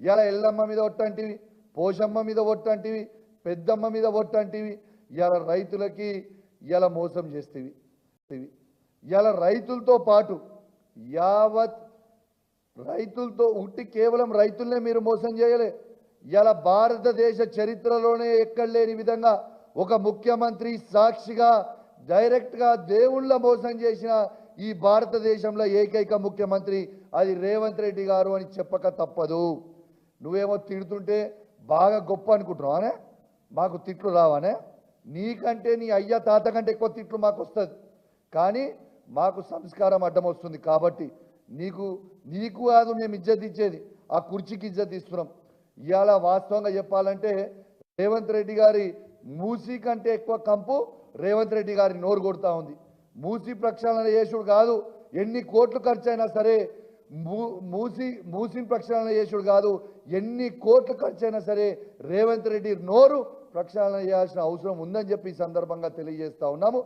ఇలా ఎల్లమ్మ మీద ఒట్టంటివి పోషమ్మ మీద ఒట్టంటివి పెద్దమ్మ మీద ఒట్టంటివి ఇలా రైతులకి ఇలా మోసం చేస్తేవి. ఇలా రైతులతో పాటు యావత్ రైతులతో ఉట్టి కేవలం రైతులనే మీరు మోసం చేయలే. ఇలా భారతదేశ చరిత్రలోనే ఎక్కడ లేని విధంగా ఒక ముఖ్యమంత్రి సాక్షిగా డైరెక్ట్గా దేవుళ్ళ మోసం చేసిన ఈ భారతదేశంలో ఏకైక ముఖ్యమంత్రి అది రేవంత్ రెడ్డి గారు అని చెప్పక తప్పదు. నువ్వేమో తిడుతుంటే బాగా గొప్ప అనుకుంటున్నావానే మాకు తిట్లు రావానే నీకంటే నీ అయ్య తాత కంటే ఎక్కువ తిట్లు మాకు వస్తుంది కానీ మాకు సంస్కారం అడ్డం వస్తుంది కాబట్టి నీకు నీకు కాదు మేము ఇజ్జత్ ఇచ్చేది ఆ కుర్చీకి ఇజ్జత్ ఇస్తున్నాం. ఇవాళ వాస్తవంగా చెప్పాలంటే రేవంత్ రెడ్డి గారి మూసీ కంటే ఎక్కువ కంపు రేవంత్ రెడ్డి గారి నోరు కొడుతూ ఉంది. మూసీ ప్రక్షాళన చేసుడు కాదు ఎన్ని కోట్లు ఖర్చు అయినా సరే మూసి మూసిని ప్రక్షాళన చేసుడు కాదు. ఎన్ని కోట్లు ఖర్చు అయినా సరే రేవంత్ రెడ్డి నోరు ప్రక్షాళన చేయాల్సిన అవసరం ఉందని చెప్పి ఈ సందర్భంగా తెలియజేస్తా ఉన్నాము.